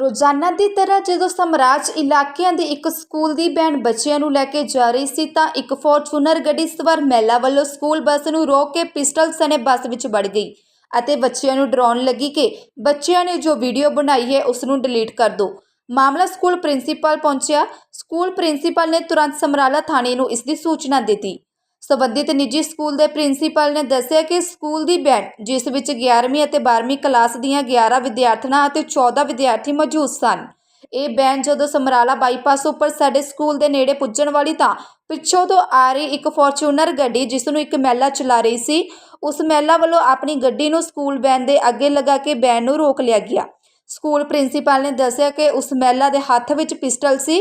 ਰੋਜ਼ਾਨਾ ਦੀ ਤਰ੍ਹਾਂ ਜਦੋਂ ਸਮਰਾਜ ਇਲਾਕਿਆਂ ਦੇ ਇੱਕ ਸਕੂਲ ਦੀ ਬੈਂਡ ਬੱਚਿਆਂ ਨੂੰ ਲੈ ਕੇ ਜਾ ਰਹੀ ਸੀ ਤਾਂ ਇੱਕ ਫੋਰਚੂਨਰ ਗੱਡੀ ਸਵਾਰ ਮਹਿਲਾ ਵੱਲੋਂ ਸਕੂਲ ਬੱਸ ਨੂੰ ਰੋਕ ਕੇ ਪਿਸਟਲ ਸਣੇ ਬੱਸ ਵਿੱਚ ਵੜ ਗਈ ਅਤੇ ਬੱਚਿਆਂ ਨੂੰ ਡਰਾਉਣ ਲੱਗੀ ਕਿ ਬੱਚਿਆਂ ਨੇ ਜੋ ਵੀਡੀਓ ਬਣਾਈ ਹੈ ਉਸ ਨੂੰ ਡਿਲੀਟ ਕਰ ਦਿਓ ਮਾਮਲਾ ਸਕੂਲ ਪ੍ਰਿੰਸੀਪਲ ਪਹੁੰਚਿਆ। ਸਕੂਲ ਪ੍ਰਿੰਸੀਪਲ ਨੇ ਤੁਰੰਤ ਸਮਰਾਲਾ ਥਾਣੇ ਨੂੰ ਇਸ ਦੀ ਸੂਚਨਾ ਦਿੱਤੀ। ਸਬੰਧਿਤ ਨਿੱਜੀ ਸਕੂਲ ਦੇ ਪ੍ਰਿੰਸੀਪਲ ਨੇ ਦੱਸਿਆ ਕਿ ਸਕੂਲ ਦੀ ਬੈਂਡ ਜਿਸ ਵਿੱਚ 11ਵੀਂ ਅਤੇ 12ਵੀਂ ਕਲਾਸ ਦੀਆਂ 11 ਵਿਦਿਆਰਥਣਾਂ ਅਤੇ 14 ਵਿਦਿਆਰਥੀ ਮੌਜੂਦ ਸਨ। ਇਹ ਬੈਂਡ ਜਦੋਂ ਸਮਰਾਲਾ ਬਾਈਪਾਸ ਉੱਪਰ ਸਾਡੇ ਸਕੂਲ ਦੇ ਨੇੜੇ ਪੁੱਜਣ ਵਾਲੀ ਤਾਂ ਪਿੱਛੋਂ ਤੋਂ ਆ ਰਹੀ ਇੱਕ ਫੋਰਚੂਨਰ ਗੱਡੀ ਜਿਸ ਨੂੰ ਇੱਕ ਮਹਿਲਾ ਚਲਾ ਰਹੀ ਸੀ, ਉਸ ਮਹਿਲਾ ਵੱਲੋਂ ਆਪਣੀ ਗੱਡੀ ਨੂੰ ਸਕੂਲ ਵੈਨ ਦੇ ਅੱਗੇ ਲਗਾ ਕੇ ਬੈਂਡ ਨੂੰ ਰੋਕ ਲਿਆ ਗਿਆ। ਸਕੂਲ ਪ੍ਰਿੰਸੀਪਲ ਨੇ ਦੱਸਿਆ ਕਿ ਉਸ ਮਹਿਲਾ ਦੇ ਹੱਥ ਵਿੱਚ ਪਿਸਟਲ ਸੀ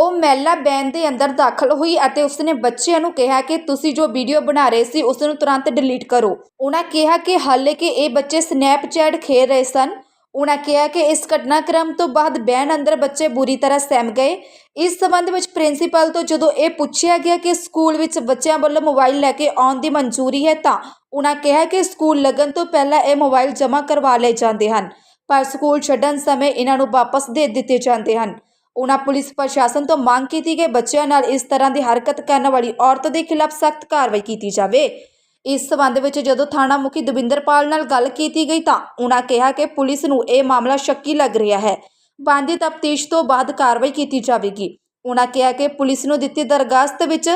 ਉਹ ਮਹਿਲਾ ਬੈਨ ਦੇ ਅੰਦਰ ਦਾਖਲ ਹੋਈ ਅਤੇ ਉਸਨੇ ਬੱਚਿਆਂ ਨੂੰ ਕਿਹਾ ਕਿ ਤੁਸੀਂ ਜੋ ਵੀਡੀਓ ਬਣਾ ਰਹੇ ਸੀ, ਉਸ ਨੂੰ ਤੁਰੰਤ ਡਿਲੀਟ ਕਰੋ। ਉਹਨਾਂ ਕਿਹਾ ਕਿ ਹਾਲੇ ਕਿ ਇਹ ਬੱਚੇ ਸਨੈਪਚੈਟ ਖੇਡ ਰਹੇ ਸਨ। ਉਹਨਾਂ ਕਿਹਾ ਕਿ ਇਸ ਘਟਨਾਕ੍ਰਮ ਤੋਂ ਬਾਅਦ ਬੈਨ ਅੰਦਰ ਬੱਚੇ ਬੁਰੀ ਤਰ੍ਹਾਂ ਸਹਿਮ ਗਏ। ਇਸ ਸੰਬੰਧ ਵਿੱਚ ਪ੍ਰਿੰਸੀਪਲ ਤੋਂ ਜਦੋਂ ਇਹ ਪੁੱਛਿਆ ਗਿਆ ਕਿ ਸਕੂਲ ਵਿੱਚ ਬੱਚਿਆਂ ਵੱਲੋਂ ਮੋਬਾਈਲ ਲੈ ਕੇ ਆਉਣ ਦੀ ਮਨਜ਼ੂਰੀ ਹੈ ਤਾਂ ਉਹਨਾਂ ਕਿਹਾ ਕਿ ਸਕੂਲ ਲੱਗਣ ਤੋਂ ਪਹਿਲਾਂ ਇਹ ਮੋਬਾਈਲ ਜਮ੍ਹਾਂ ਕਰਵਾ ਲਏ ਜਾਂਦੇ ਹਨ, ਪਰ ਸਕੂਲ ਛੱਡਣ ਸਮੇਂ ਇਹਨਾਂ ਨੂੰ ਵਾਪਸ ਦੇ ਦਿੱਤੇ ਜਾਂਦੇ ਹਨ। ਉਹਨਾਂ ਪੁਲਿਸ ਪ੍ਰਸ਼ਾਸਨ ਤੋਂ ਮੰਗ ਕੀਤੀ ਕਿ ਬੱਚਿਆਂ ਨਾਲ ਇਸ ਤਰ੍ਹਾਂ ਦੀ ਹਰਕਤ ਕਰਨ ਵਾਲੀ ਔਰਤ ਦੇ ਖਿਲਾਫ ਸਖਤ ਕਾਰਵਾਈ ਕੀਤੀ ਜਾਵੇ। ਇਸ ਸਬੰਧ ਵਿੱਚ ਜਦੋਂ ਥਾਣਾ ਮੁਖੀ ਦਵਿੰਦਰਪਾਲ ਨਾਲ ਗੱਲ ਕੀਤੀ ਗਈ ਤਾਂ ਉਹਨਾਂ ਕਿਹਾ ਕਿ ਪੁਲਿਸ ਨੂੰ ਇਹ ਮਾਮਲਾ ਸ਼ੱਕੀ ਲੱਗ ਰਿਹਾ ਹੈ। ਬੰਦੀ ਤਫਤੀਸ਼ ਤੋਂ ਬਾਅਦ ਕਾਰਵਾਈ ਕੀਤੀ ਜਾਵੇਗੀ। ਉਹਨਾਂ ਕਿਹਾ ਕਿ ਪੁਲਿਸ ਨੂੰ ਦਿੱਤੀ ਦਰਗਾਸਤ ਵਿੱਚ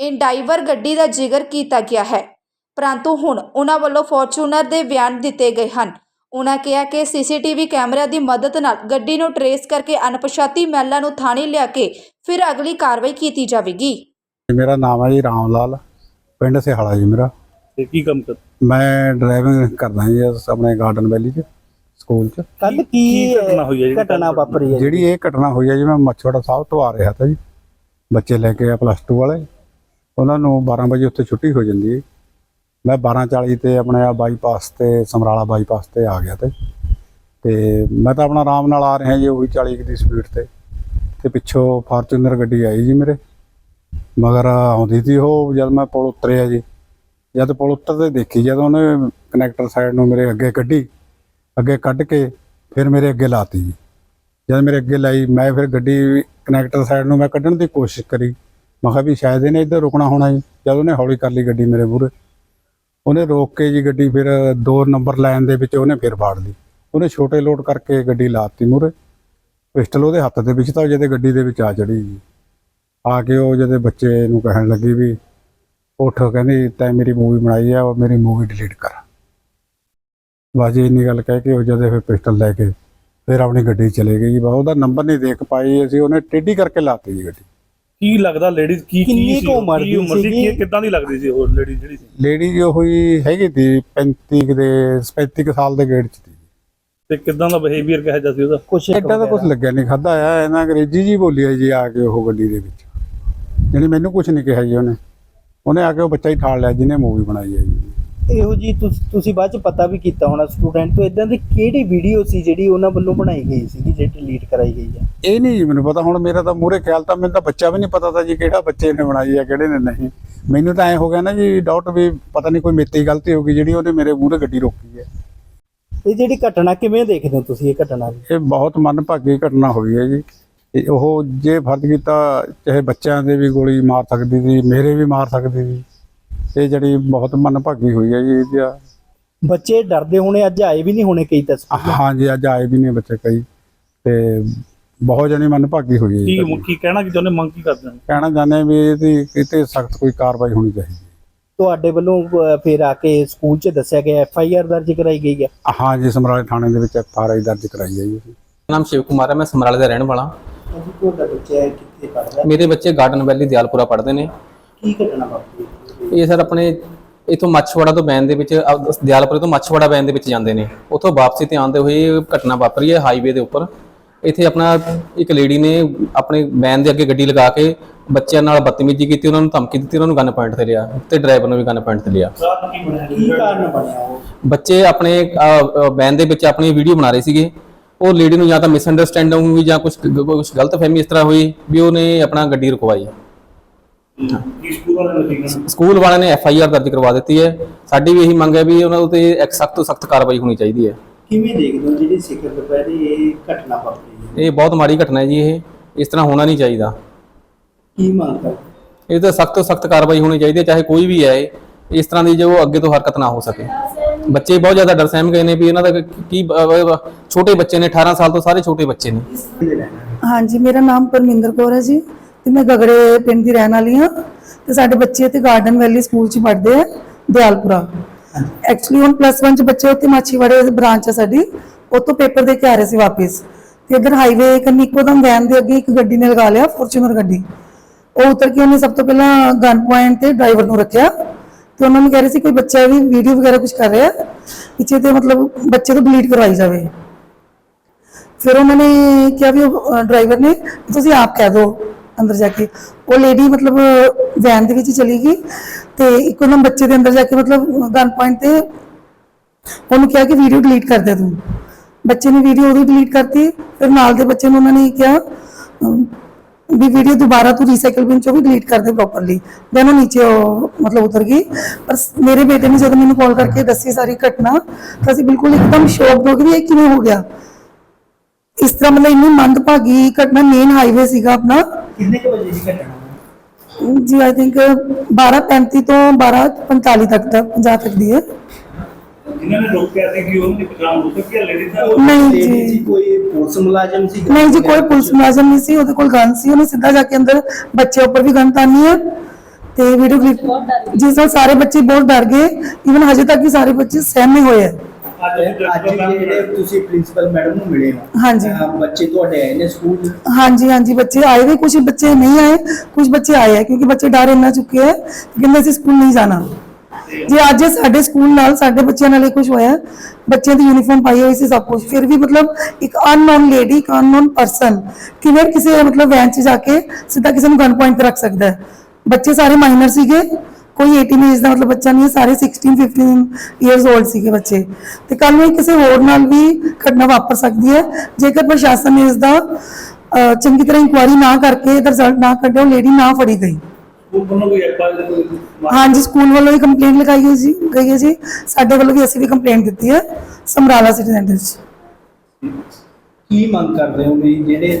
ਇੰਡਾਈਵਰ ਗੱਡੀ ਦਾ ਜ਼ਿਕਰ ਕੀਤਾ ਗਿਆ ਹੈ। ਪਰੰਤੂ ਹੁਣ ਉਹਨਾਂ ਵੱਲੋਂ ਫੋਰਚੂਨਰ ਦੇ ਬਿਆਨ ਦਿੱਤੇ ਗਏ ਹਨ। ਉਹਨਾਂ ਕਿਹਾ ਕਿ ਸੀਸੀਟੀਵੀ ਕੈਮਰਿਆਂ ਦੀ ਮਦਦ ਨਾਲ ਗੱਡੀ ਨੂੰ ਟਰੇਸ ਕਰਕੇ ਅਣਪਛਾਤੀ ਮਹਿਲਾ ਨੂੰ ਥਾਣੇ ਲਿਆ ਕੇ ਫਿਰ ਅਗਲੀ ਕਾਰਵਾਈ ਕੀਤੀ ਜਾਵੇਗੀ। ਮੇਰਾ ਨਾਮ ਹੈ ਜੀ ਰਾਮ ਲਾਲ ਪਿੰਡ ਸਿਹਾਲਾ ਜੀ ਮੇਰਾ। ਤੇ ਕੀ ਕੰਮ ਕਰ ਮੈਂ ਡਰਾਈਵਿੰਗ ਕਰਦਾ ਜੀ ਆਪਣੇ ਗਾਰਡਨ ਵੈਲੀ 'ਚ ਸਕੂਲ 'ਚ। ਕੱਲ ਕੀ ਘਟਨਾ ਹੋਈ ਹੈ ਜਿਹੜੀ ਘਟਨਾ ਵਾਪਰੀ ਹੈ? ਜਿਹੜੀ ਇਹ ਘਟਨਾ ਹੋਈ ਹੈ ਜੀ ਮੈਂ ਮੱਛੋੜਾ ਸਾਹਿਬ ਤੋਂ ਆ ਰਿਹਾ ਤਾ ਜੀ। ਬੱਚੇ ਲੈ ਕੇ ਆ ਪਲੱਸ 2 ਵਾਲੇ। ਉਹਨਾਂ ਨੂੰ 12 ਵਜੇ ਉੱਥੇ ਛੁੱਟੀ ਹੋ ਜਾਂਦੀ ਹੈ ਮੈਂ 12:40 ਤੇ ਆਪਣੇ ਆ ਬਾਈਪਾਸ ਤੇ, ਸਮਰਾਲਾ ਬਾਈਪਾਸ ਤੇ ਆ ਗਿਆ ਤੇ। ਤੇ ਮੈਂ ਤਾਂ ਆਪਣਾ ਆਰਾਮ ਨਾਲ ਆ ਰਿਹਾ ਜੀ ਉਹੀ 40 ਦੀ ਸਪੀਡ ਤੇ। ਤੇ ਪਿੱਛੋਂ ਫਾਰਚੂਨਰ ਗੱਡੀ ਆਈ ਜੀ ਮੇਰੇ। ਮਗਰ ਆਉਂਦੀ ਸੀ ਉਹ ਜਦ ਮੈਂ ਪੁਲ ਉਤਰਿਆ ਜੀ। ਜਦ ਪੁਲ ਉੱਤਰਦੇ ਦੇਖੀ, ਜਦ ਉਹਨੇ ਕਨੈਕਟਰ ਸਾਈਡ ਨੂੰ ਮੇਰੇ ਅੱਗੇ ਕੱਢੀ, ਅੱਗੇ ਕੱਢ ਕੇ ਫਿਰ ਮੇਰੇ ਅੱਗੇ ਲਾਤੀ ਜੀ। ਜਦ ਮੇਰੇ ਅੱਗੇ ਲਾਈ, ਮੈਂ ਫਿਰ ਗੱਡੀ ਕਨੈਕਟਰ ਸਾਈਡ ਨੂੰ ਮੈਂ ਕੱਢਣ ਦੀ ਕੋਸ਼ਿਸ਼ ਕਰੀ। ਮੈਂ ਕਿਹਾ ਵੀ ਸ਼ਾਇਦ ਇਹਨੇ ਇੱਧਰ ਰੁਕਣਾ ਹੋਣਾ ਜੀ। ਜਦ ਉਹਨੇ ਹੌਲੀ ਕਰ ਲਈ ਗੱਡੀ ਮੇਰੇ ਮੂਹਰੇ ਉਹਨੇ ਰੋਕ ਕੇ ਜੀ ਗੱਡੀ ਫਿਰ ਦੋ ਨੰਬਰ ਲਾਈਨ ਦੇ ਵਿੱਚ ਉਹਨੇ ਫਿਰ ਫਾੜ ਲਈ। ਉਹਨੇ ਛੋਟੇ ਲੋਡ ਕਰਕੇ ਗੱਡੀ ਲਾਤੀ ਮੂਹਰੇ। ਪਿਸਟਲ ਉਹਦੇ ਹੱਥ ਦੇ ਵਿੱਚ ਤਾਂ ਜਦੇ ਗੱਡੀ ਦੇ ਵਿੱਚ ਆ ਚੜੀ ਜੀ। ਆ ਕੇ ਉਹ ਜਦੇ ਬੱਚੇ ਨੂੰ ਕਹਿਣ ਲੱਗੀ ਵੀ ਉੱਠ, ਕਹਿੰਦੀ, ਤੈਂ ਮੇਰੀ ਮੂਵੀ ਬਣਾਈ ਆ ਉਹ ਮੇਰੀ ਮੂਵੀ ਡਿਲੀਟ ਕਰ। ਬਸ ਜੀ ਇੰਨੀ ਗੱਲ ਕਹਿ ਕੇ ਉਹ ਜਦੇ ਫਿਰ ਪਿਸਟਲ ਲੈ ਕੇ ਫਿਰ ਆਪਣੀ ਗੱਡੀ ਚਲੇ ਗਈ ਜੀ। ਬਸ ਉਹਦਾ ਨੰਬਰ ਨਹੀਂ ਦੇਖ ਪਾਈ ਅਸੀਂ, ਉਹਨੇ ਟੇਢੀ ਕਰਕੇ ਲਾਤੀ ਜੀ ਗੱਡੀ। ਕੀ ਲੱਗਦਾ ਲੇਡੀਜ਼ ਕੀ ਕਿੰਨੀ ਕੀ? ਉਮਰ ਦੀ ਸੀਗੀ? ਕੀ ਕਿੱਦਾਂ ਦੀ ਲੱਗਦੀ ਸੀ ਉਹ ਲੇਡੀ ਜਿਹੜੀ ਸੀ? ਲੇਡੀ ਜੋ ਹੋਈ ਹੈਗੀ ਤੀ 35 ਕੁ ਦੇ 35 ਕੁ ਸਾਲ ਦੇ ਗੇੜ 'ਚ ਸੀ ਤੇ ਕਿੱਦਾਂ ਦਾ ਬਿਹੇਵੀਅਰ ਕਿਹਾ ਜਾਂਦਾ ਸੀ ਉਹਦਾ? ਕੁਛ ਐਡਾ ਤਾਂ ਕੁਝ ਲੱਗਿਆ ਨਹੀਂ ਖਾਦਾ ਆ ਇਹਨਾਂ ਅੰਗਰੇਜ਼ੀ ਜੀ ਬੋਲੀ ਆ ਜੀ ਆ ਕੇ ਉਹ ਗੱਡੀ ਦੇ ਵਿੱਚ। ਜਿਹੜੀ ਮੈਨੂੰ ਕੁਝ ਨਹੀਂ ਕਿਹਾ ਜੀ ਉਹਨੇ। ਉਹਨੇ ਆ ਕੇ ਉਹ ਬੱਚਾ ਹੀ ਠਾਲ ਲਿਆ ਜਿਹਨੇ ਮੂਵੀ ਬਣਾਈ ਹੈ ਜੀ। ਇਹੋ ਜੀ ਤੁਸ- ਬਾਅਦ ਚ ਪਤਾ ਵੀ ਕੀਤਾ ਹੋਣਾ ਸਟੂਡੈਂਟ ਤੋਂ ਇਦਾਂ ਦੀ ਕਿਹੜੀ ਵੀਡੀਓ ਸੀ ਜਿਹੜੀ ਉਹਨਾਂ ਵੱਲੋਂ ਬਣਾਈ ਗਈ ਸੀ ਜਿਹੜੀ ਡਿਲੀਟ ਕਰਾਈ ਗਈ ਹੈ ਇਹ ਨਹੀਂ ਜੀ ਮੈਨੂੰ ਪਤਾ ਹੁਣ ਮੇਰਾ ਤਾਂ ਮੂਹਰੇ ਖਿਆਲ ਤਾਂ ਮੈਨੂੰ ਤਾਂ ਬੱਚਾ ਵੀ ਨਹੀਂ ਪਤਾ ਤਾਂ ਜੀ ਕਿਹੜਾ ਬੱਚੇ ਨੇ ਬਣਾਈ ਆ ਕਿਹੜੇ ਨੇ ਨਹੀਂ। ਮੈਨੂੰ ਤਾਂ ਐ ਹੋ ਗਿਆ ਨਾ ਜੀ ਡਾਊਟ ਵੀ ਪਤਾ ਨਹੀਂ ਕੋਈ ਮੇਤੀ ਗਲਤੀ ਹੋ ਗਈ ਜਿਹੜੀ ਉਹਨੇ ਮੇਰੇ ਮੂਹਰੇ ਗੱਡੀ ਰੋਕੀ ਹੈ ਇਹ ਜਿਹੜੀ ਘਟਨਾ ਕਿਵੇਂ ਦੇਖਦੇ ਹੋ ਤੁਸੀਂ ਇਹ ਘਟਨਾ ਇਹ ਬਹੁਤ ਮੰਦਭਾਗੀ ਘਟਨਾ ਹੋਈ ਹੈ ਜੀ। ਉਹ ਜੇ ਫਰਜ਼ ਕੀਤਾ ਚਾਹੇ ਬੱਚਿਆਂ ਦੇ ਵੀ ਗੋਲੀ ਮਾਰ ਸਕਦੀ ਸੀ ਮੇਰੇ ਵੀ ਮਾਰ ਸਕਦੀ ਸੀ। ਇਹ ਜਿਹੜੀ ਬਹੁਤ ਮੰਦਭਾਗੀ ਹੋਈ ਹੈ ਜੀ ਇਹਦਾ ਬੱਚੇ ਡਰਦੇ ਹੋਣੇ ਅੱਜ ਆਏ ਵੀ ਨਹੀਂ ਹੋਣੇ ਕਈ ਤਸਵੀਰ ਹਾਂਜੀ ਅੱਜ ਆਏ ਵੀ ਨੇ ਬੱਚੇ ਕਈ। ਤੇ ਬਹੁਤ ਜਣੀ ਮੰਦਭਾਗੀ ਹੋਈ ਹੈ ਜੀ ਕੀ ਕੀ ਕਹਿਣਾ ਕਿ ਚਾਹੁੰਦੇ ਮੰਗ ਕੀ ਕਰਦੇ ਨੇ? ਕਹਿਣਾ ਚਾਹੁੰਦੇ ਵੀ ਇਹਦੀ ਕਿਤੇ ਸਖਤ ਕੋਈ ਕਾਰਵਾਈ ਹੋਣੀ ਚਾਹੀਦੀ ਤੁਹਾਡੇ ਵੱਲੋਂ ਫਿਰ ਆ ਕੇ ਸਕੂਲ 'ਚ ਦੱਸਿਆ ਗਿਆ ਐਫ ਆਈ ਆਰ ਦਰਜ ਕਰਾਈ ਗਈ ਹੈ? ਹੈ ਹਾਂਜੀ ਸਮਰਾਲੇ ਥਾਣੇ ਦੇ ਵਿੱਚ ਐਫ ਆਰ ਆਈ ਦਰਜ ਕਰਾਈ ਹੈ ਜੀ ਨਾਮ ਸ਼ਿਵ ਕੁਮਾਰ ਹੈ ਮੈਂ ਸਮਰਾਲੇ ਦਾ ਰਹਿਣ ਵਾਲਾ। ਤੁਹਾਡਾ ਬੱਚਾ ਕਿੱਥੇ ਪੜਦਾ ਮੇਰੇ ਬੱਚੇ ਗਾਰਡਨ ਵੈਲੀ ਦਿਆਲਪੁਰਾ ਪੜ੍ਹਦੇ ਨੇ। ਕੀ ਘਟਨਾ ਵਾਪਰੀ? ਇਹ ਸਰ ਆਪਣੇ ਇਥੋਂ ਮੱਛਵਾੜਾ ਤੋਂ ਬੈਨ ਦੇ ਵਿੱਚ ਅਹ ਦਿਆਲਪੁਰੇ ਤੋਂ ਮੱਛਵਾੜਾ ਬੈਨ ਦੇ ਵਿੱਚ ਜਾਂਦੇ ਨੇ। ਉਥੋਂ ਵਾਪਸੀ ਤੇ ਆਉਂਦੇ ਹੋਏ ਇਹ ਘਟਨਾ ਵਾਪਰੀ ਹੈ ਹਾਈਵੇ ਦੇ ਉੱਪਰ। ਇੱਥੇ ਆਪਣਾ ਇੱਕ ਲੇਡੀ ਨੇ ਆਪਣੇ ਵੈਨ ਦੇ ਅੱਗੇ ਗੱਡੀ ਲਗਾ ਕੇ ਬੱਚਿਆਂ ਨਾਲ ਬਦਤਮੀਜ਼ੀ ਕੀਤੀ ਉਹਨਾਂ ਨੂੰ ਧਮਕੀ ਦਿੱਤੀ ਉਹਨਾਂ ਨੂੰ ਗਨ ਪੁਆਇੰਟ ਤੇ ਲਿਆ ਤੇ ਡਰਾਈਵਰ ਨੂੰ ਵੀ ਗਨ ਪੁਆਇੰਟ ਤੇ ਲਿਆ। ਕੀ ਕਾਰਨ ਬਣਿਆ ਉਹ? ਬੱਚੇ ਆਪਣੇ ਵੈਨ ਦੇ ਵਿੱਚ ਆਪਣੀ ਵੀਡੀਓ ਬਣਾ ਰਹੇ ਸੀਗੇ। ਉਹ ਲੇਡੀ ਨੂੰ ਜਾਂ ਤਾਂ ਮਿਸਅੰਡਰਸਟੈਂਡਿੰਗ ਹੋਈ ਜਾਂ ਕੁਝ ਕੁਝ ਗਲਤ ਫਹਿਮੀ ਇਸ ਤਰ੍ਹਾਂ ਹੋਈ ਵੀ ਉਹਨੇ ਆਪਣਾ ਗੱਡੀ ਰੁਕਵਾਈ। ਸਕੂਲ ਵਾਲਿਆਂ ਨੇ ਐਫ ਆਈ ਆਰ ਦਰਜ ਕਰਵਾ ਦਿੱਤੀ ਹੈ। ਸਾਡੀ ਵੀ ਇਹੀ ਮੰਗ ਹੈ ਵੀ ਉਹਨਾਂ ਉਤੇ ਇੱਕ ਸਖਤ ਤੋਂ ਸਖਤ ਕਾਰਵਾਈ ਹੋਣੀ ਚਾਹੀਦੀ ਹੈ। ਕਿਵੇਂ ਦੇਖਦੇ ਹੋ ਜਿਹੜੀ ਸਿਖਰ ਦੁਪਹਿਰੇ ਇਹ ਘਟਨਾ ਵਾਪਰੀ ਹੈ? ਇਹ ਬਹੁਤ ਮਾੜੀ ਘਟਨਾ ਹੈ ਜੀ ਇਹ। ਇਸ ਤਰ੍ਹਾਂ ਹੋਣਾ ਨਹੀਂ ਚਾਹੀਦਾ। ਕੀ ਮੰਗ ਇਹ ਤਾਂ ਸਖਤ ਤੋਂ ਸਖਤ ਕਾਰਵਾਈ ਹੋਣੀ ਚਾਹੀਦੀ ਹੈ ਚਾਹੇ ਕੋਈ ਵੀ ਹੈ। ਇਸ ਤਰ੍ਹਾਂ ਦੀ ਜੋ ਅੱਗੇ ਤੋਂ ਹਰਕਤ ਨਾ ਹੋ ਸਕੇ। ਬੱਚੇ ਬਹੁਤ ਜ਼ਿਆਦਾ ਡਰ ਸਹਿਮ ਗਏ ਨੇ ਵੀ ਇਹਨਾਂ ਦਾ ਕੀ ਛੋਟੇ ਬੱਚੇ ਨੇ 18 ਸਾਲ ਤੋਂ ਸਾਰੇ ਛੋਟੇ ਬੱਚੇ ਨੇ। ਹਾਂਜੀ ਮੇਰਾ ਨਾਮ ਪਰਮਿੰਦਰ ਕੌਰ ਹੈ ਜੀ। ਤੇ ਮੈਂ ਗਗੜੇ ਪਿੰਡ ਦੀ ਰਹਿਣ ਵਾਲੀ ਹਾਂ ਤੇ ਸਾਡੇ ਬੱਚੇ ਤੇ ਗਾਰਡਨ ਵੈਲੀ ਸਕੂਲ 'ਚ ਪੜ੍ਹਦੇ ਆ ਦਿਆਲਪੁਰਾ। ਐਕਚੁਅਲੀ ਹੁਣ ਪਲੱਸ 1 'ਚ ਬੱਚੇ ਉੱਥੇ ਮਾਛੀਵਾੜੇ ਬ੍ਰਾਂਚ ਹੈ ਸਾਡੀ ਉੱਥੋਂ ਪੇਪਰ ਦੇ ਕੇ ਆ ਰਹੇ ਸੀ ਵਾਪਸ। ਤੇ ਇਧਰ ਹਾਈਵੇ ਕੰਨੀ ਇੱਕੋਦਮ ਵੈਨ ਦੇ ਅੱਗੇ ਇੱਕ ਗੱਡੀ ਨੇ ਲਗਾ ਲਿਆ ਫੋਰਚੂਨਰ ਗੱਡੀ। ਉਹ ਉਤਰ ਕੇ ਉਹਨੇ ਸਭ ਤੋਂ ਪਹਿਲਾਂ ਗਨ ਪੁਆਇੰਟ ਤੇ ਡਰਾਈਵਰ ਨੂੰ ਰੱਖਿਆ। ਤੇ ਉਹਨਾਂ ਨੂੰ ਕਹਿ ਰਹੇ ਸੀ ਕੋਈ ਬੱਚਾ ਵੀ ਵੀਡੀਓ ਵਗੈਰਾ ਕੁਝ ਕਰ ਰਿਹਾ ਪਿੱਛੇ ਤੇ ਮਤਲਬ ਬੱਚੇ ਤੋਂ ਡਿਲੀਟ ਕਰਵਾਈ ਜਾਵੇ। ਫਿਰ ਉਹਨਾਂ ਨੇ ਕਿਹਾ ਵੀ ਡਰਾਈਵਰ ਨੇ ਤੁਸੀਂ ਆਪ ਕਹਿ ਦਿਓ। ਅੰਦਰ ਜਾ ਕੇ। ਉਹ ਲੇਡੀ ਮਤਲਬ ਵੈਨ ਦੇ ਵਿੱਚ ਚਲੀ ਗਈ ਤੇ ਇੱਕੋ ਦਮ ਬੱਚੇ ਦੇ ਅੰਦਰ ਜਾ ਕੇ ਮਤਲਬ ਗਨ ਪੁਆਇੰਟ ਤੇ ਉਹਨੂੰ ਕਿਹਾ ਕਿ ਵੀਡੀਓ ਡਿਲੀਟ ਕਰ ਦੇ ਤੂੰ। ਬੱਚੇ ਨੇ ਵੀਡੀਓ ਉਹਦੀ ਡਿਲੀਟ ਕਰਤੀ, ਫਿਰ ਨਾਲ ਦੇ ਬੱਚੇ ਨੂੰ ਉਹਨਾਂ ਨੇ ਕਿਹਾ ਵੀ ਵੀਡੀਓ ਦੁਬਾਰਾ ਤੂੰ ਰੀਸਾਈਕਲ ਬਿਨ ਚੋਂ ਵੀ ਡਿਲੀਟ ਕਰ ਦੇ ਪ੍ਰੋਪਰਲੀ ਦੈਨ ਉਹ ਨੀਚੇ ਮਤਲਬ ਉਤਰ ਗਈ। ਪਰ ਮੇਰੇ ਬੇਟੇ ਨੇ ਜਦੋਂ ਮੈਨੂੰ ਕਾਲ ਕਰਕੇ ਦੱਸੀ ਸਾਰੀ ਘਟਨਾ, ਤਾਂ ਅਸੀਂ ਬਿਲਕੁਲ ਇੱਕਦਮ ਸ਼ੌਕ ਹੋ ਗਏ ਵੀ ਇਹ ਕਿਵੇਂ ਹੋ ਗਿਆ। ਇਸ ਤਰ੍ਹਾਂ ਮਤਲਬ ਇੰਨੀ ਮੰਦਭਾਗੀ ਘਟਨਾ ਮੇਨ ਹਾਈਵੇ ਸੀਗਾ ਆਪਣਾ। ਕਿੰਨੇ ਕੁ ਵਜੇ ਦੀ ਘਟਨਾ ਹੈ? ਜੀ ਆਈ ਥਿੰਕ 12:35 ਤੋਂ 12:45 ਤੱਕ ਦਾ 50 ਤੱਕ ਦੀ ਹੈ। ਜਿਨ੍ਹਾਂ ਨੇ ਰੋਕਿਆ ਸੀ ਕਿ ਉਹਨਾਂ ਦੀ ਪਛਾਣ ਹੋ ਸਕੀ ਹੈ ਲੇਡੀ ਦਾ ਨਹੀਂ ਜੀ। ਕੋਈ ਪੁਲਿਸ ਮੁਲਾਜ਼ਮ ਸੀ ਨਹੀਂ ਜੀ ਕੋਈ ਪੁਲਿਸ ਮੁਲਾਜ਼ਮ ਨਹੀਂ ਸੀ ਉਹਦੇ ਕੋਲ ਗਨ ਸੀ। ਉਹਨੇ ਸਿੱਧਾ ਜਾ ਕੇ ਅੰਦਰ ਬੱਚੇ ਉੱਪਰ ਵੀ ਗਨ ਤਾਨੀ ਹੈ ਤੇ ਵੀਡੀਓ ਕਲਿੱਪ ਜਿਸ ਨਾਲ ਸਾਰੇ ਬੱਚੇ ਬਹੁਤ ਡਰ ਗਏ। ਇਵਨ ਹਜੇ ਤੱਕ ਵੀ ਸਾਰੇ ਬੱਚੇ ਸਹਿਮੇ ਹੋਏ ਹੈ। ਅੱਜ ਅਸੀਂ ਅੱਜ ਜਿਹੜੇ ਤੁਸੀਂ ਪ੍ਰਿੰਸੀਪਲ ਮੈਡਮ ਨੂੰ ਮਿਲੇ ਹੋ ਹਾਂਜੀ। ਅਹ ਬੱਚੇ ਤੁਹਾਡੇ ਆਏ ਨੇ ਸਕੂਲ? ਹਾਂਜੀ ਹਾਂਜੀ ਬੱਚੇ ਆਏ ਵੀ ਕੁਝ ਬੱਚੇ ਨਹੀਂ ਆਏ ਕੁਝ ਬੱਚੇ ਆਏ ਹੈ ਕਿਉਂਕਿ ਬੱਚੇ ਡਰ ਇੰਨਾ ਚੁੱਕੇ ਹੈ ਕਿ ਕਹਿੰਦੇ ਅਸੀਂ ਸਕੂਲ ਨਹੀਂ ਜਾਣਾ। ਜੇ ਅੱਜ ਸਾਡੇ ਸਕੂਲ ਨਾਲ ਸਾਡੇ ਬੱਚਿਆਂ ਨਾਲ ਇਹ ਕੁਝ ਹੋਇਆ ਬੱਚਿਆਂ ਦੀ ਯੂਨੀਫਾਰਮ ਪਾਈ ਹੋਈ ਸੀ ਸਭ ਕੁਝ ਫਿਰ ਵੀ ਮਤਲਬ ਇੱਕ ਅਨਨੋਨ ਲੇਡੀ ਇੱਕ ਅਨਨੋਨ ਪਰਸਨ ਕਿਵੇਂ ਕਿਸੇ ਮਤਲਬ ਵੈਨ 'ਚ ਜਾ ਕੇ ਸਿੱਧਾ ਕਿਸੇ ਨੂੰ ਗਨ ਪੁਆਇੰਟ ਤੇ ਰੱਖ ਸਕਦਾ ਹੈ? ਬੱਚੇ ਸਾਰੇ ਮਾਈਨਰ ਸੀਗੇ ਕੋਈ 18 ਏਜ ਦਾ ਮਤਲਬ ਬੱਚਾ ਨਹੀਂ ਹੈ ਸਾਰੇ 16 15 ਇਅਰਸ 올ਡ ਸੀਗੇ ਬੱਚੇ। ਤੇ ਕੱਲ ਨੂੰ ਇਹ ਕਿਸੇ ਹੋਰ ਨਾਲ ਵੀ ਘਟਨਾ ਵਾਪਰ ਸਕਦੀ ਹੈ। ਜੇਕਰ ਪ੍ਰਸ਼ਾਸਨ ਨੇ ਇਸ ਦਾ ਚੰਗੀ ਤਰ੍ਹਾਂ ਇਨਕੁਆਇਰੀ ਨਾ ਕਰਕੇ ਇਹਦਾ ਰਿਜ਼ਲਟ ਨਾ ਕੱਢਿਆ ਲੇਡੀ ਨਾ ਫੜੀ ਗਈ। ਹਾਂਜੀ ਸਕੂਲ ਵੱਲੋਂ ਵੀ ਕੰਪਲੇਂਟ ਲਗਾਈ ਹੋਈ ਸੀ ਗਈ ਹੈ ਜੀ। ਸਾਡੇ ਵੱਲੋਂ ਵੀ ਅਸੀਂ ਵੀ ਕੰਪਲੇਂਟ ਦਿੱਤੀ ਹੈ ਸਮਰਾਲਾ ਸਿਟੀ ਸੈਂਟਰ 'ਚ ਕੀ ਮੰਗ ਕਰਦੇ ਹੋ ਵੀ ਜਿਹੜੇ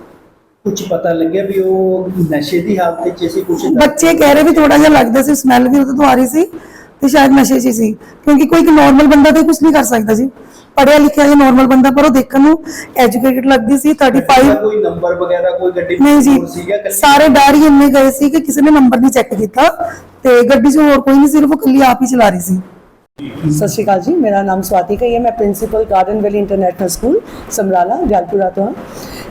ਕੁਝ ਪਤਾ ਲੱਗਿਆ ਵੀ ਉਹ ਨਸ਼ੇ ਦੀ ਹਾਲਤ ਵਿੱਚ ਸੀ ਕੁਝ ਬੱਚੇ ਕਹਿ ਰਹੇ ਵੀ ਥੋੜਾ ਜਿਹਾ ਲੱਗਦਾ ਸੀ ਸਮੈਲ ਵੀ ਉਹਦੇ ਤੋਂ ਆ ਰਹੀ ਸੀ ਤੇ ਸ਼ਾਇਦ ਨਸ਼ੇ 'ਚ ਹੀ ਸੀ ਕਿਉਂਕਿ ਕੋਈ ਇੱਕ ਨਾਰਮਲ ਬੰਦਾ ਤੇ ਕੁਝ ਨਹੀਂ ਕਰ ਸਕਦਾ ਜੀ ਪੜਿਆ ਲਿਖਿਆ ਜਾਂ ਨਾਰਮਲ ਬੰਦਾ ਪਰ ਉਹ ਦੇਖਣ ਨੂੰ ਐਜੂਕੇਟਡ ਲੱਗਦੀ ਸੀ 35 ਕੋਈ ਨੰਬਰ ਵਗੈਰਾ ਕੋਈ ਗੱਡੀ ਨਹੀਂ ਜੀ? ਸਾਰੇ ਡਰ ਹੀ ਇੰਨੇ ਗਏ ਸੀ ਕਿ ਕਿਸੇ ਨੇ ਨੰਬਰ ਨਹੀਂ ਚੈੱਕ ਕੀਤਾ ਤੇ ਗੱਡੀ 'ਚ ਹੋਰ ਕੋਈ ਨਹੀਂ ਸਿਰਫ ਉਹ ਇਕੱਲੀ ਆਪ ਹੀ ਚਲਾ ਰਹੀ ਸੀ ਸਤਿ ਸ਼੍ਰੀ ਅਕਾਲ ਜੀ, ਮੇਰਾ ਨਾਮ ਸਵਾਤੀ ਕਈ ਹੈ ਮੈਂ principal garden valley international school Samrala, Jalpura ਤੋਂ ਹਾਂ।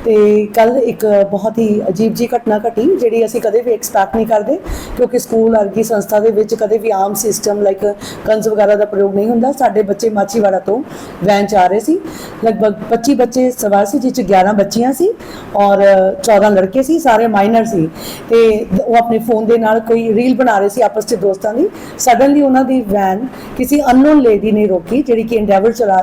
ਤੇ ਕੱਲ ਇੱਕ ਬਹੁਤ ਹੀ ਅਜੀਬ ਜੀ ਘਟਨਾ ਘਟੀ, ਜਿਹੜੀ ਅਸੀਂ ਕਦੇ ਵੀ ਐਕਸਪੈਕਟ ਨਹੀਂ ਕਰਦੇ, ਕਿਉਂਕਿ ਸਕੂਲ ਵਰਗੀ ਸੰਸਥਾ ਦੇ ਵਿੱਚ ਕਦੇ ਵੀ ਆਮ ਸਿਸਟਮ ਲਾਈਕ ਕੰਸ ਵਗੈਰਾ ਦਾ ਪ੍ਰਯੋਗ ਨਹੀਂ ਹੁੰਦਾ। ਸਾਡੇ ਬੱਚੇ ਮਾਚੀਵਾੜਾ ਤੋਂ ਵੈਨ ਚ ਆ ਰਹੇ ਸੀ। ਲਗਭਗ 25 ਬੱਚੇ ਸਵਾਰ ਸੀ ਜਿਸ ਚ 11 ਬੱਚੀਆਂ ਸੀ ਔਰ 14 ਲੜਕੇ ਸੀ, ਸਾਰੇ ਮਾਈਨਰ ਸੀ। ਤੇ ਉਹ ਆਪਣੇ ਫੋਨ ਦੇ ਨਾਲ ਕੋਈ ਰੀਲ ਬਣਾ ਰਹੇ ਸੀ ਆਪਸ ਵਿੱਚ ਦੋਸਤਾਂ ਦੀ। ਸਡਨਲੀ ਉਹਨਾਂ ਦੀ ਵੈਨ ਕਿਸੇ ਅਨਨੋਨ ਲੇਡੀ ਨੇ ਰੋਕੀ ਜਿਹੜੀ ਕਿ ਐਂਡੇਵਰ ਚਲਾ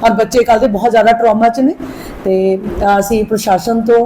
ਔਰ ਬੱਚੇ ਕੱਲ ਦੇ ਬਹੁਤ ਜ਼ਿਆਦਾ ਟਰਾਮਾ 'ਚ ਨੇ ਤੇ ਅ, ਅਸੀਂ ਪ੍ਰਸ਼ਾਸਨ ਤੋਂ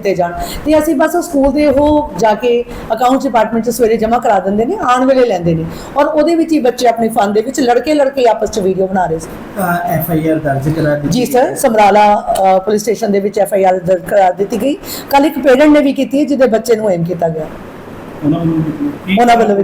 ਕੀਤੇ ਜਾਣ। ਤੇ ਅਸੀਂ ਬਸ ਸਕੂਲ ਦੇ ਉਹ ਜਾ ਕੇ ਅਕਾਊਂਟ ਡਿਪਾਰਟਮੈਂਟ ਚ ਸਵੇਰੇ ਜਮ੍ਹਾਂ ਕਰਾ ਦਿੰਦੇ ਨੇ ਆਉਣ ਵੇਲੇ ਲੈਂਦੇ ਨੇ। ਔਰ ਉਹਦੇ ਵਿੱਚ ਹੀ ਬੱਚੇ ਆਪਣੇ ਫਨ ਦੇ ਵਿੱਚ ਲੜਕੇ ਲੜਕੇ ਆਪਸ ਚ ਵੀਡੀਓ ਬਣਾ ਰਹੇ ਸੀ। ਐਫ ਆਈ ਆਰ ਦਰਜ ਕਰਾ ਦਿੱਤੀ ਜੀ ਸਰ ਸਮਰਾਲਾ ਪੁਲਿਸ ਸਟੇਸ਼ਨ ਦੇ ਵਿੱਚ ਐਫ ਆਈ ਆਰ ਦਰਜ ਕਰਾ ਦਿੱਤੀ ਗਈ। ਕੱਲ ਇੱਕ ਪੇਰੈਂਟ ਨੇ ਵੀ ਕੀਤੀ ਹੈ ਜਿਹਦੇ ਬੱਚੇ ਨੂੰ ਐਮ ਕੀਤਾ ਗਿਆ। ਉਹਨਾਂ ਵੱਲੋਂ ਕੀ ਉਹਨਾਂ ਵੱਲੋਂ ਵੀ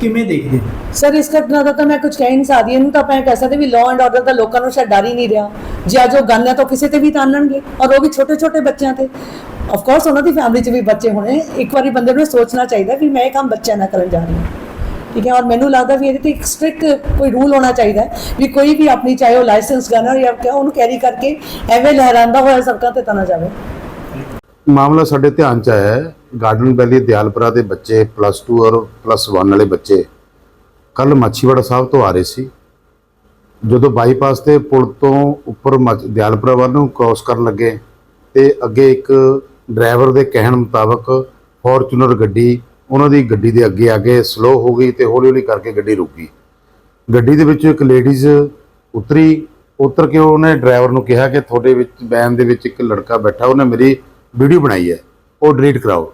ਕਿਵੇਂ ਦੇਖਦੇ ਹੋ? ਸਰ, ਇਸ ਘਟਨਾ ਦਾ ਤਾਂ ਮੈਂ ਕੁਝ ਕਹਿ ਨਹੀਂ ਸਕਦੀ। ਇਹਨੂੰ ਤਾਂ ਆਪਾਂ ਇਹ ਕਹਿ ਸਕਦੇ ਵੀ ਲਾਅ ਐਂਡ ਆਰਡਰ ਦਾ ਲੋਕਾਂ ਨੂੰ ਸ਼ਾਇਦ ਡਰ ਹੀ ਨਹੀਂ ਰਿਹਾ। ਜੇ ਅੱਜ ਉਹ ਗਨ ਹੈ ਤਾਂ ਕਿਸੇ ਤੇ ਵੀ ਤਾਨਣਗੇ ਔਰ ਉਹ ਵੀ ਛੋਟੇ ਛੋਟੇ ਬੱਚਿਆਂ ਤੇ। ਆਫ ਕੋਰਸ ਉਹਨਾਂ ਦੀ ਫੈਮਿਲੀ 'ਚ ਵੀ ਬੱਚੇ ਹੋਣੇ ਇੱਕ ਵਾਰੀ ਬੰਦੇ ਨੂੰ ਸੋਚਣਾ ਚਾਹੀਦਾ ਵੀ ਮੈਂ ਇਹ ਕੰਮ ਬੱਚਿਆਂ ਨਾਲ ਕਰਨ ਜਾ ਰਹੀ ਹਾਂ। ਠੀਕ ਹੈ, ਔਰ ਮੈਨੂੰ ਲੱਗਦਾ ਵੀ ਇਹਦੇ ਤੇ ਇੱਕ ਸਟ੍ਰਿਕਟ ਕੋਈ ਰੂਲ ਹੋਣਾ ਚਾਹੀਦਾ ਵੀ ਕੋਈ ਵੀ ਆਪਣੀ ਚਾਹੇ ਉਹ ਲਾਇਸੈਂਸ ਗਨਰ ਜਾਂ ਉਹਨੂੰ ਕੈਰੀ ਕਰਕੇ ਐਵੇਂ ਲਹਿਰਾਉਂਦਾ ਹੋਇਆ ਸੜਕਾਂ ਤੇ ਤਾਂ ਨਾ ਜਾਵੇ। ਮਾਮਲਾ ਸਾਡੇ ਧਿਆਨ ਚ ਆਇਆ ਹੈ। ਗਾਰਡਨ ਵੈਲੀ ਦਿਆਲਪੁਰਾ ਦੇ ਬੱਚੇ ਪਲੱਸ 2 ਔਰ ਪਲੱਸ 1 ਵਾਲੇ ਬੱਚੇ ਕੱਲ ਮਾਛੀਵਾੜਾ ਸਾਹਿਬ ਤੋਂ ਆ ਰਹੇ ਸੀ। ਜਦੋਂ ਬਾਈਪਾਸ ਤੇ ਪੁਲ ਤੋਂ ਉੱਪਰ ਮੱਝ- ਦਿਆਲਪੁਰਾ ਵੱਲ ਨੂੰ ਕ੍ਰਾਸ ਕਰਨ ਲੱਗੇ ਤੇ ਅੱਗੇ ਇੱਕ ਡਰਾਈਵਰ ਦੇ ਕਹਿਣ ਮੁਤਾਬਕ ਫੋਰਚੂਨਰ ਗੱਡੀ ਉਹਨਾਂ ਦੀ ਗੱਡੀ ਦੇ ਅੱਗੇ ਆ ਕੇ ਸਲੋ ਹੋ ਗਈ ਤੇ ਹੌਲੀ ਹੌਲੀ ਕਰਕੇ ਗੱਡੀ ਰੁਕ ਗਈ। ਗੱਡੀ ਦੇ ਵਿੱਚੋਂ ਇੱਕ ਲੇਡੀਜ਼ ਉਤਰੀ, ਉਤਰ ਕੇ ਉਹਨੇ ਡਰਾਈਵਰ ਨੂੰ ਕਿਹਾ ਕਿ ਤੁਹਾਡੇ ਵਿੱਚ ਵੈਨ ਦੇ ਵਿੱਚ ਇੱਕ ਲੜਕਾ ਬੈਠਾ, ਉਹਨੇ ਮੇਰੀ ਵੀਡੀਓ ਬਣਾਈ ਹੈ ਉਹ ਡਿਲੀਟ ਕਰਾਓ।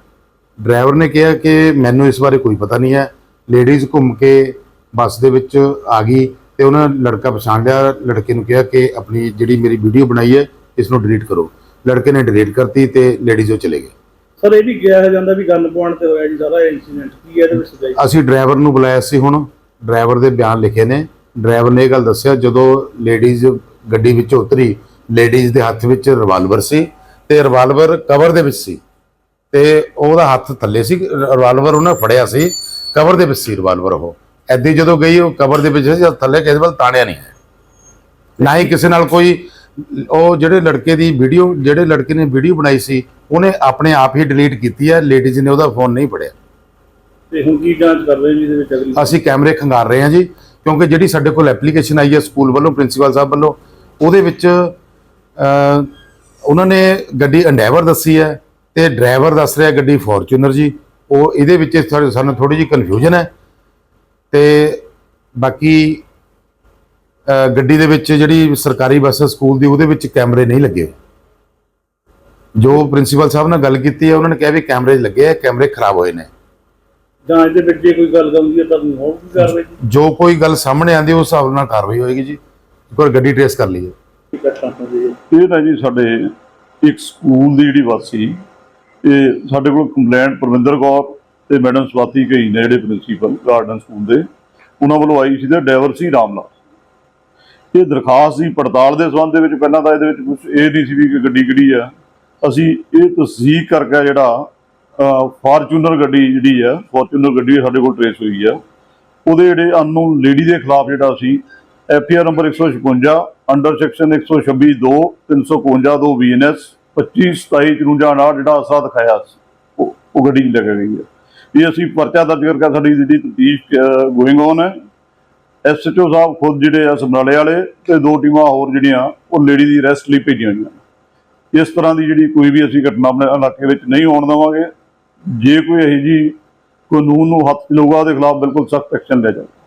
ਡਰਾਈਵਰ ਨੇ ਕਿਹਾ ਕਿ ਮੈਨੂੰ ਇਸ ਬਾਰੇ ਕੋਈ ਪਤਾ ਨਹੀਂ ਹੈ। ਲੇਡੀਜ਼ ਘੁੰਮ ਕੇ ਬੱਸ ਦੇ ਵਿੱਚ ਆ ਗਈ ਤੇ ਉਹਨਾਂ ਲੜਕਾ ਪਛਾਣ ਲਿਆ। ਲੜਕੇ ਨੂੰ ਕਿਹਾ ਕਿ ਆਪਣੀ ਜਿਹੜੀ ਮੇਰੀ ਵੀਡੀਓ ਬਣਾਈ ਹੈ ਇਸ ਨੂੰ ਡਿਲੀਟ ਕਰੋ। ਲੜਕੇ ਨੇ ਡਿਲੀਟ ਕਰਤੀ ਤੇ ਲੇਡੀਜ਼ ਉਹ ਚਲੇ ਗਏ। ਸਰ ਇਹ ਵੀ ਕਿਹਾ ਜਾਂਦਾ ਵੀ ਗਨ ਪੁਆਇੰਟ ਤੇ ਹੋਇਆ ਜੀ ਸਾਰਾ ਇਨਸੀਡੈਂਟ ਕੀ ਹੈ ਇਹਦੇ ਵਿੱਚ ਸਜਾਈ ਅਸੀਂ ਡਰਾਈਵਰ ਨੂੰ ਬੁਲਾਇਆ ਸੀ ਹੁਣ। ਡਰਾਈਵਰ ਦੇ ਬਿਆਨ ਲਿਖੇ ਨੇ। ਡਰਾਈਵਰ ਨੇ ਇਹ ਗੱਲ ਦੱਸਿਆ ਜਦੋਂ ਲੇਡੀਜ਼ ਗੱਡੀ ਵਿੱਚੋਂ ਉਤਰੀ ਲੇਡੀਜ਼ ਦੇ ਹੱਥ ਵਿੱਚ ਰਿਵਾਲਵਰ ਸੀ ਤੇ ਰਿਵਾਲਵਰ ਕਵਰ ਦੇ ਵਿੱਚ ਸੀ। ਤੇ ਉਹਦਾ ਹੱਥ ਥੱਲੇ ਸੀ ਰਿਵਾਲਵਰ ਉਹਨੇ ਫੜਿਆ ਸੀ ਕਵਰ ਦੇ ਵਿੱਚ ਸੀ ਰਿਵਾਲਵਰ ਉਹ। ਐਦੀ ਜਦੋਂ ਗਈ ਉਹ ਕਵਰ ਦੇ ਵਿੱਚ ਸੀ ਥੱਲੇ ਕਿਸੇ ਵੱਲ ਤਾਣਿਆ ਨਹੀਂ ਹੈ। ਨਾ ਹੀ ਕਿਸੇ ਨਾਲ ਕੋਈ ਉਹ ਜਿਹੜੇ ਲੜਕੇ ਦੀ ਵੀਡੀਓ ਜਿਹੜੇ ਲੜਕੇ ਨੇ ਵੀਡੀਓ ਬਣਾਈ ਸੀ ਉਹਨੇ ਆਪਣੇ ਆਪ ਹੀ ਡਿਲੀਟ ਕੀਤੀ ਹੈ ਲੇਡੀਜ਼ ਨੇ ਉਹਦਾ ਫੋਨ ਨਹੀਂ ਫੜਿਆ। ਤੇ ਹੁਣ ਕੀ ਜਾਂਚ ਕਰ ਰਹੇ ਜੀ ਇਹਦੇ ਵਿੱਚ ਅਗਲੀ? ਅਸੀਂ ਕੈਮਰੇ ਖੰਗਾਰ ਰਹੇ ਹਾਂ ਜੀ ਕਿਉਂਕਿ ਜਿਹੜੀ ਸਾਡੇ ਕੋਲ ਐਪਲੀਕੇਸ਼ਨ ਆਈ ਹੈ ਸਕੂਲ ਵੱਲੋਂ ਪ੍ਰਿੰਸੀਪਲ ਸਾਹਿਬ ਵੱਲੋਂ ਉਹਦੇ ਵਿੱਚ ਉਹਨਾਂ ਨੇ ਗੱਡੀ ਅੰਡੈਵਰ ਦੱਸੀ ਹੈ ਤੇ ਡਰਾਈਵਰ ਦੱਸ ਰਿਹਾ ਗੱਡੀ ਫੋਰਚੂਨਰ ਜੀ। ਉਹ ਇਹਦੇ ਵਿੱਚ ਸਾਨੂੰ ਥੋੜੀ ਜਿਹੀ ਕਨਫਿਊਜ਼ਨ ਹੈ ਤੇ ਬਾਕੀ ਗੱਡੀ ਦੇ ਵਿੱਚ ਜਿਹੜੀ ਸਰਕਾਰੀ ਬੱਸ ਸਕੂਲ ਦੀ ਉਹਦੇ ਵਿੱਚ ਕੈਮਰੇ ਨਹੀਂ ਲੱਗੇ। ਜੋ ਪ੍ਰਿੰਸੀਪਲ ਸਾਹਿਬ ਨਾਲ ਗੱਲ ਕੀਤੀ ਹੈ ਉਹਨਾਂ ਨੇ ਕਿਹਾ ਵੀ ਕੈਮਰੇ ਲੱਗੇ ਆ ਕੈਮਰੇ ਖਰਾਬ ਹੋਏ ਨੇ। ਜਾਂਚ ਦੇ ਵਿੱਚ ਜੇ ਕੋਈ ਗੱਲ ਗੰਦੀ ਹੈ ਤਾਂ ਹੋਊਗੀ ਕਾਰਵਾਈ ਜੀ ਜੋ ਕੋਈ ਗੱਲ ਸਾਹਮਣੇ ਆਂਦੀ ਉਸ ਹਿਸਾਬ ਨਾਲ ਕਾਰਵਾਈ ਹੋਏਗੀ ਜੀ। ਇੱਕ ਵਾਰ ਗੱਡੀ ਟ੍ਰੇਸ ਕਰ ਲਈਏ। ਇਹ ਨਾ ਜੀ ਸਾਡੇ ਇੱਕ ਸਕੂਲ ਦੀ ਜਿਹੜੀ ਬੱਸ ਸੀ ਇਹ ਸਾਡੇ ਕੋਲ ਕੰਪਲੇਂਟ ਪਰਵਿੰਦਰ ਕੌਰ ਤੇ ਮੈਡਮ ਸਵਾਤੀ ਕਈ ਨੇ ਜਿਹੜੇ ਪ੍ਰਿੰਸੀਪਲ ਗਾਰਡਨ ਸਕੂਲ ਦੇ, ਉਹਨਾਂ ਵੱਲੋਂ ਆਈ ਸੀ ਤੇ ਡਰਾਈਵਰ ਸੀ ਰਾਮਲਾਲ। ਇਹ ਦਰਖਾਸਤ ਦੀ ਪੜਤਾਲ ਦੇ ਸੰਬੰਧ ਦੇ ਵਿੱਚ, ਪਹਿਲਾਂ ਤਾਂ ਇਹਦੇ ਵਿੱਚ ਕੁਝ ਇਹ ਨਹੀਂ ਸੀ ਵੀ ਕਿ ਗੱਡੀ ਕਿਹੜੀ ਆ। ਅਸੀਂ ਇਹ ਤਸਦੀਕ ਕਰਕੇ ਜਿਹੜਾ ਫਾਰਚੂਨਰ ਗੱਡੀ ਜਿਹੜੀ ਆ, ਫਾਰਚੂਨਰ ਗੱਡੀ ਸਾਡੇ ਕੋਲ ਟ੍ਰੇਸ ਹੋਈ ਆ। ਉਹਦੇ ਜਿਹੜੇ ਅਨਨੋਨ ਲੇਡੀ ਦੇ ਖਿਲਾਫ ਜਿਹੜਾ ਅਸੀਂ FIR number 156 under section 126 2 351 2 BNS 25 27 54 ਜਿਹੜਾ ਅਸਾ ਦਿਖਾਇਆ ਸੀ, ਉਹ ਉਹ ਗੱਡੀ 'ਚ ਲੱਗ ਗਈ ਹੈ। ਇਹ ਅਸੀਂ ਪਰਚਾ ਦਰਜ ਕਰਕੇ ਸਾਡੀ ਜਿਹੜੀ ਤਫਤੀਸ਼ ਗੋਇੰਗ ਔਨ ਹੈ। ਐਸਐਚਓ ਸਾਹਿਬ ਖੁਦ ਜਿਹੜੇ ਆ ਸਮਰਾਲੇ ਵਾਲੇ ਤੇ ਦੋ ਟੀਮਾਂ ਹੋਰ ਜਿਹੜੀਆਂ ਉਹ ਲੇਡੀ ਦੀ ਅਰੈਸਟ ਲਈ ਭੇਜੀਆਂ ਹੋਈਆਂ ਇਸ ਤਰ੍ਹਾਂ ਦੀ ਜਿਹੜੀ ਕੋਈ ਵੀ ਅਸੀਂ ਘਟਨਾ ਆਪਣੇ ਇਲਾਕੇ ਵਿੱਚ ਨਹੀਂ ਹੋਣ ਦੇਵਾਂਗੇ। ਜੇ ਕੋਈ ਇਹੋ ਜੀ ਕਾਨੂੰਨ ਨੂੰ ਹੱਥ ਲਊਗਾ ਉਹਦੇ ਖਿਲਾਫ ਬਿਲਕੁਲ ਸਖਤ ਐਕਸ਼ਨ ਲਿਆ ਜਾਵੇ।